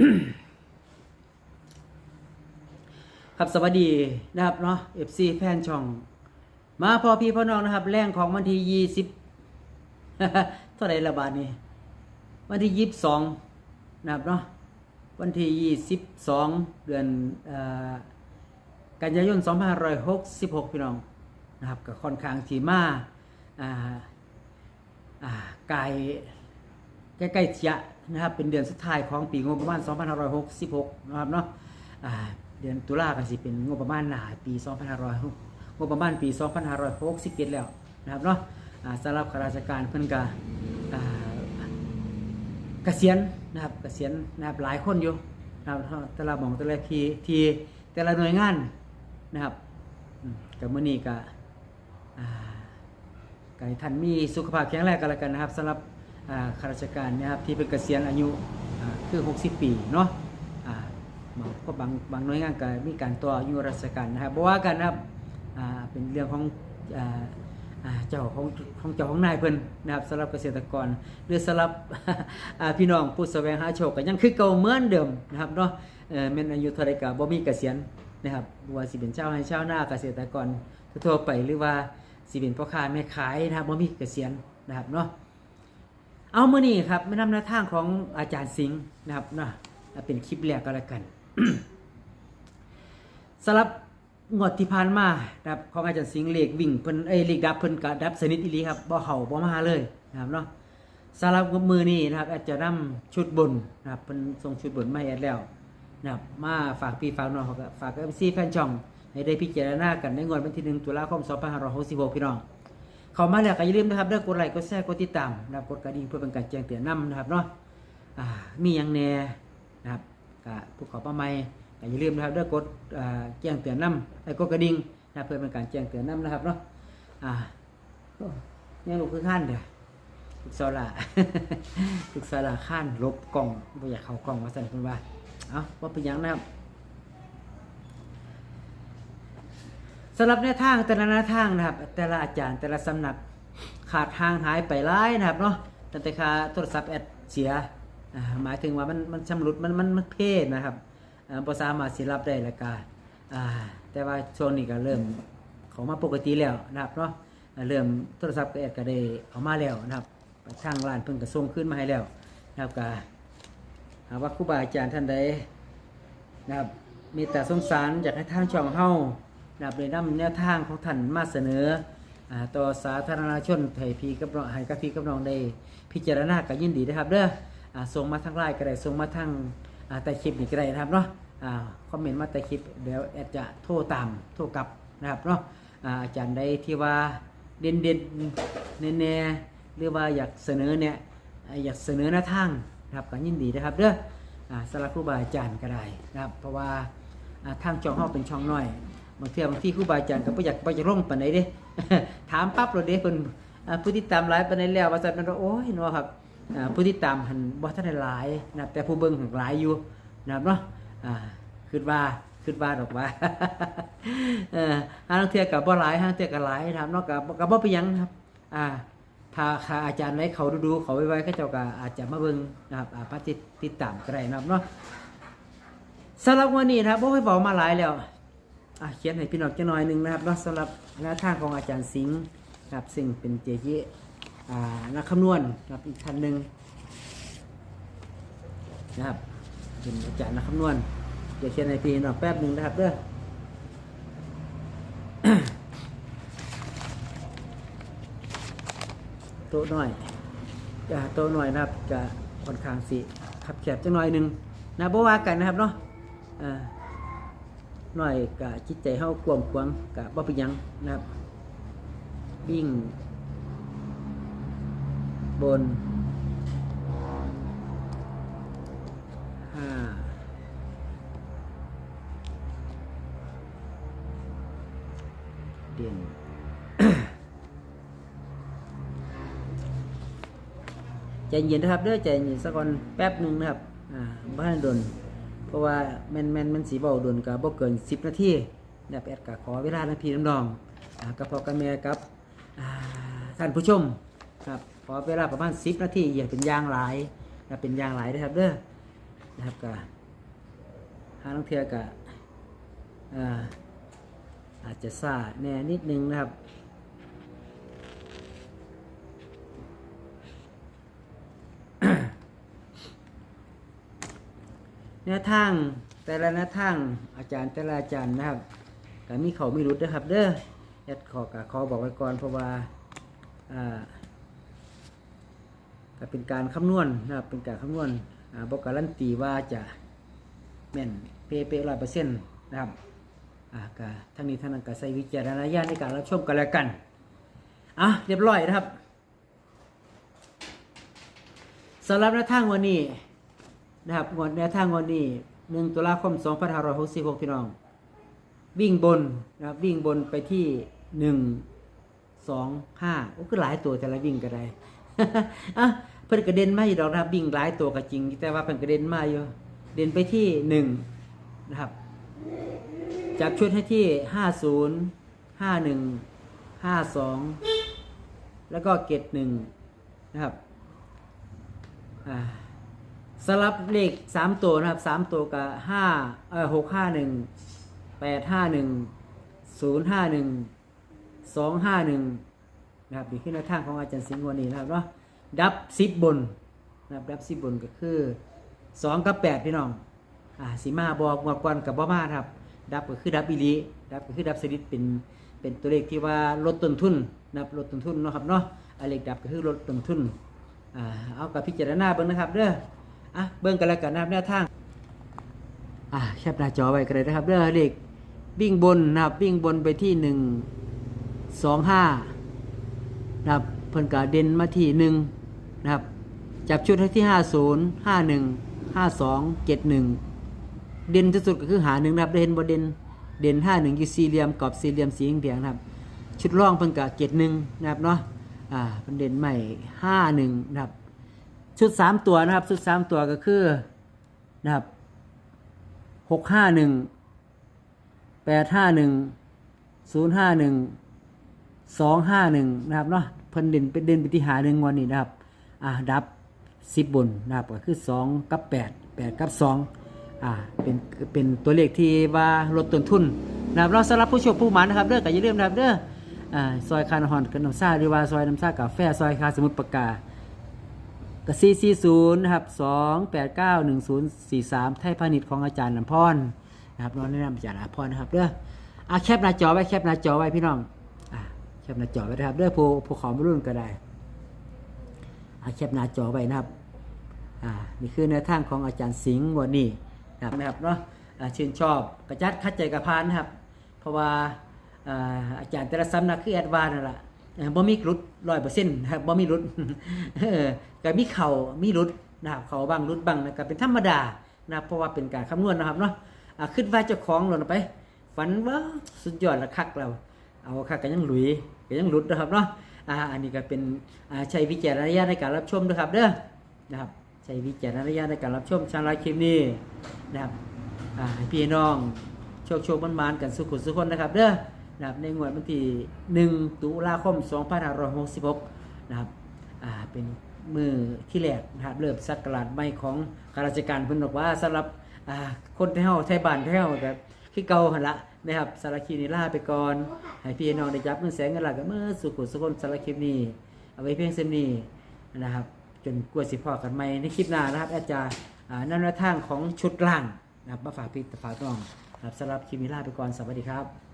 ครับสวัสดีนะครับเนาะ FC แฟนช่อง มาพอพี่พ่อน้องนะครับ แรงของวันที่ยี่สิบเท่าไหรละบาทนี่วันที่ยี่สิบสองนะครับเนาะวันที่ยี่สิบสองเดือนอกันยายนสองพันร้อยหกสิบหกพี่น้องนะครับก็ค่อนข้างทีมาอ่าอ่ากายใกล้ๆเทีย นะครับเป็นเดือนสุดท้ายของปีงบประมาณ 2566 นะครับเนาะเดือนตุลาก็สิเป็นงบประมาณหนาปี 2500งบประมาณปี 2567 แล้วนะครับเนาะสำหรับข้าราชการเพิ่นก็อ่าเกษียณนะครับเกษียณนะครับหลายคนอยู่นะครับแต่ละหมองแต่ละทีทีแต่ละหน่วยงานนะครับกับมือนี้ก็อ่าก็ให้ท่านมีสุขภาพแข็งแรงกันแล้วกันนะครับสำหรับ ข้าราชการนะครับที่เป็นเกษียณอายุคือ 60 ปีเนาะบางก็บางบางหน่วยงานก็มีการต่ออายุราชการนะครับบ่ว่ากันนะครับเป็นเรื่องของเจ้าของของเจ้าของนายเพิ่นนะครับสำหรับเกษตรกร หรือสำหรับพี่น้องผู้แสวงหาโชคก็ยังคือเก่าเหมือนเดิมนะครับเนาะเอ่อแม่นอายุเท่าใดก็บ่มีเกษียณนะครับว่าสิเป็นชาวไร่ชาวนาเกษตรกรทั่วไปหรือว่าสิเป็นพ่อค้าแม่ขายนะครับบ่มีเกษียณนะครับเนาะ เอามื้อนี้ครับมานำแนวทางของอาจารย์สิงห์นะครับเนาะเป็นคลิปแรกก็แล้วกันสำหรับงวดที่ผ่านมานะครับของอาจารย์สิงห์เลขวิ่งเพิ่นเอ้เลขดับเพิ่นก็ดับสนิทอีหลีครับบ่เข้าบ่มาเลยนะครับเนาะสำหรับมือนี้นะครับ อาจจะนำชุดบนนะครับเพิ่นส่งชุดบนมาแอดแล้วนะครับมาฝากพี่ฝากน้องเขาก็ฝาก MC แฟนช่องให้ได้พิจารณากันในงวดวันที่1ตุลาคม2566พี่น้อง เข้ามาแล้วก็อย่าลืมนะครับเด้อกดไลค์กดแชร์กดติดตามนะครับกดกระดิ่งเพื่อเป็นการแจ้งเตือนนํนะครับเนาะอ่ามีหยังแน่นะครับก็ผู้ขอประไมก็อย่าลืมนะครับเด้อกดอ่าแจ้งเตือนนํไอ้กดกระดิ่งนะเพื่อเป็นการแจ้งเตือนนํนะครับเนาะอ่าโอ้ยังลูกคือขั้นเด้อลูกสลาลูกสลาขั้นลบกล่องบ่อยากเข้ากล่องว่าซั่นเพิ่นว่าเอ้าบ่าเป็นหยังนะครับ สำหรับแนวทางแต่ละแนวทางนะครับ แต่ละอาจารย์แต่ละสำนักขาดทางหายไปหลายนะครับเนาะตั้งแต่ค่าโทรศัพท์แอดเสียหมายถึงว่ามันมันชำรุดมันมันมันเพศนะครับอ่าบ่สามาสิรับได้ละกาแต่ว่าช่วงนี้ก็เริ่มเขามาปกติแล้วนะครับเนาะเริ่มโทรศัพท์แอดก็ได้เอามาแล้วนะครับทางร้านเพิ่นก็ส่งขึ้นมาให้แล้วนะครับก็หากว่าครูบาอาจารย์ท่านใดนะครับมีแต่สงสารอยากให้ทางช่องเฮา นะครับได้นำแนวทางของท่านมาเสนอต่อสาธารณชนให้พีกับน้องให้กับพีกับน้องได้พิจารณาก็ยินดีนะครับเด้อส่งมาทางไลน์ก็ได้ส่งมาทางอ่าใต้คลิปนี่ก็ได้นะครับเนาะคอมเมนต์มาใต้คลิปเดี๋ยวแอดจะโทรตามโทรกลับนะครับเนาะอาจารย์ใดที่ว่าเด่นเด่นๆแน่ๆหรือว่าอยากเสนอเนี่ยอยากเสนอแนวทางนะครับก็ยินดีนะครับเด้ออ่ารครูบาอาจารย์ก็ได้นะครับ เพราะว่าทางช่องเฮาเป็นช่องน้อย บางเทื่อบางที่ครูบาอาจารย์ก็บ่อยากบ่อยากลงปานใดเด้ ถามปั๊บเลยเด้เพิ่นอ่าผู้ติดตามหลายปานใดแล้วว่าซั่นมันว่าโอ้ยเนาะครับอ่าผู้ติดตามหันบ่ทันได้หลายนะครับแต่ผู้เบิ่งหันหลายอยู่นะครับเนาะอ่าคิดว่าคิดว่าดอกว่า เออหาลางเทื่อก็บ่หลายหาลางเทื่อก็หลายนะครับเนาะก็บ่ก็บ่เป็นหยังครับ อ่าถ้าค่าอาจารย์ไหนเขาดูๆเขาไว้ๆเขาเจ้าก็อาจจะมาเบิ่งนะครับอาพาติดติดตามก็ได้นะครับเนาะสำหรับวันนี้นะครับบ่ให้บอกมาหลายแล้ว อะเขียนให้พี่น้องจักหน่อยหนึงนะครับเนาะสำหรับแนวทางของอาจารย์สิงห์นะครับซึ่งเป็นเจจิอ่านักคำนวณนะครับอีกท่านหนึ่งนะครับเป็นอาจารย์นักคำนวณเดี๋ยวเขียนให้พี่น้องแป๊บหนึงนะครับเด้อโต๊ะน้อยจะโต๊ะน้อยนะครับจะค่อนข้างสิขับแคบจังหน่อยหนึ่งนะบ่ว่ากันนะครับเนาะอ่า หน้อยกะจิตใจเฮากวมขวางกะบ่เป็นหยังนะครับ วิ่ง บนห้าเด่นใจเย็นนะครับเด้อใจเย็นสักก่อนแป๊บหนึ่งนะครับ อ่าบ้านดน เพราะว่าแมนแมนมันสีเบาดนกับบ่เกิน 10 นาทีนะครับแอดก็ขอเวลานาทีน้ำนองกับพ่อกับแม่กับท่านผู้ชมครับขอเวลาประมาณ 10 นาทีอย่าเป็นยางหลายนะเป็นยางหลายนะครับเด้อนะครับก็หาลังเทือก็อ่าอาจจะซาแน่นิดนึงนะครับ นวทางแต่ละแนวทางอาจารย์แต่ละอาจารย์นะครับก็มีเขาไม่รุดนะครับ เด้อแอดขอกะขอบอกไว้ก่อนเพราะว่าอ่าก็เป็นการคำนวณนะครับเป็นการคำนวณอ่าบอกการันตีว่าจะแม่นเป๊ะๆร้อยเปอร์เซ็นต์นะครับอ่าก็ทั้งนี้ทั้งนั้นก็ใส่วิจารณญาณในการรับชมกันแล้วกันอะเรียบร้อยนะครับสำหรับแนวทางวันนี้ นะครับงวดแนวทางงวดนี้หนึ่งตุลาคม2566พี่น้อง วิ่งบนนะครับวิ่งบนไปที่หนึ่งสองห้าโอ้ก็หลายตัวแต่ละวิ่งก็ได้อะเพิ่นกระเด็นมาอยู่ดอกนะครับวิ่งหลายตัวก็จริง แต่ว่าเพิ่นกระเด็นมาอยู่เด่นไปที่หนึ่งนะครับจับชุดให้ที่ห้าศูนย์ห้าหนึ่งห้าสองแล้วก็เกตหนึ่งนะครับอ่า สลับเลขสามตัวนะครับสามตัวกับห้าเออหกห้าหนึ่งแปดห้าหนึ่งศูนย์ห้าหนึ่งสองห้าหนึ่งนะครับนี่คือแนวทางของอาจารย์สิงห์วันนี้นะครับเนาะดับสิบบนนะครับดับสิบบนก็คือสองกับแปดพี่น้องอ่าสีมาบอกงวดก่อนกับบ่มาครับ ดับก็คือดับอีลีดับก็คือดับสนิทเป็นเป็นตัวเลขที่ว่าลดต้นทุนนะครับลดต้นทุนเนาะครับเนาะอเลขดับก็คือลดต้นทุนอ่าเอากับพิจารณาเบิ่งนะครับเด้อ อะเบิ่งกันแล้วกันนะครับแนวทางอะแคปหน้าจอไว้กันเลยนะครับเรื่องเลขวิ่งบนนะครับวิ่งบนไปที่หนึ่งสองห้านะครับเพิ่นกาเด่นมาที่หนึ่งนะครับจับชุดที่ห้าศูนย์ห้าหนึ่งห้าสองเจ็ดหนึ่งเด่นที่สุดก็คือหาหนึ่งนะครับเด่นบ่เด่นเด่นห้าหนึ่งอยู่สี่เหลี่ยมกรอบสี่เหลี่ยมสีแดงนะครับ ชุดร่องเพิ่นกาเจ็ดหนึ่งนะครับเนาะอ่าเพิ่นเด่นใหม่ห้าหนึ่งนะครับ ชุดสามตัวนะครับ ชุดสามตัวก็คือนะครับหกห้าหนึ่งแปดห้าหนึ่งศูนย์ห้าหนึ่งสองห้าหนึ่งนะครับเนาะเพิ่นเด่นเป็นเด่นไปที่หาหนึ่งวันนี้นะครับอ่าดับสิบบนนะครับก็คือสองกับแปดแปดกับสองอ่าเป็นเป็นตัวเลขที่ว่าลดต้นทุนนะครับเราสำหรับผู้ชมผู้หมันนะครับเด้อก็อย่าลืมนะครับเด้ออ่าซอยคานหอนกับน้ำซ่าหรือว่าซอยน้ำซ่ากาแฟซอยคาสมุทรปรากา กับ440นะครับ289 1043 ไทยพาณิชย์ของอาจารย์ลำพรนะครับน้องแนะนำอาจารย์ลำพรนะครับเด้ออะแคปหน้าจอไว้แคปหน้าจอไว้พี่น้องอะแคปหน้าจอไว้นะครับเด้อผู้ผู้เขอมารุ่นก็ได้อะแคปหน้าจอไว้นะครับอ่านี่คือแนวทางของอาจารย์สิงห์วันนี้นะครับเนาะอ่าชื่นชอบกระจัดคัดใจกระพานนะครับ เพราะว่าอ่าอาจารย์แต่ละสำนักคือแอดวานนั่นแหละเอ่อ บ่มีรุดร้อยเปอร์เซ็นต์นะครับบ่มีรุดก็มีเข่ามีรุดนะครับเข่าบางรุดบางนะก็เป็นธรรมดานะครับเพราะว่าเป็นการคำนวณนะครับเนาะขึ้นว่าเจ้าของหล่นไป ฝันว่าสุดยอดละคักเรา เอาคักกันยังหลุยก็ยังรุดนะครับเนาะอ่าอันนี้ก็เป็นใช้วิจารณญาณในการรับชมนะครับเด้อนะครับใช้วิจารณญาณในการรับชมชาลาคลิปนี้นะครับพี่น้องโชคโชคมันมานๆกันสุขุสุขคนนะครับเด้อ นะครับในงวดวันที่ 1 ตุลาคม 2566 นะครับอ่าเป็นมือที่แรกนะครับเริ่มสักการะใหม่ของข้าราชการเพิ่นบอกว่าสำหรับอ่าคนไทยเฮาไทยบ้านไทยเฮาแบบคือเก่าหั่นละนะครับสารคลิปนี้ลาไปก่อนให้พี่น้องได้จับเงินแสนเงินหลักกับมือสุขุสุขคนสารคลิปนี้เอาไว้เพียงเส้นนี้นะครับ จนกลัวสิพอกันใหม่ในคลิปหน้านะครับอาจารย์อ่านั่นแนวทางของชุดล่างนะครับมาฝากพี่ฝากน้องครับสำหรับคลิปนี้ลาไปก่อนสวัสดีครับ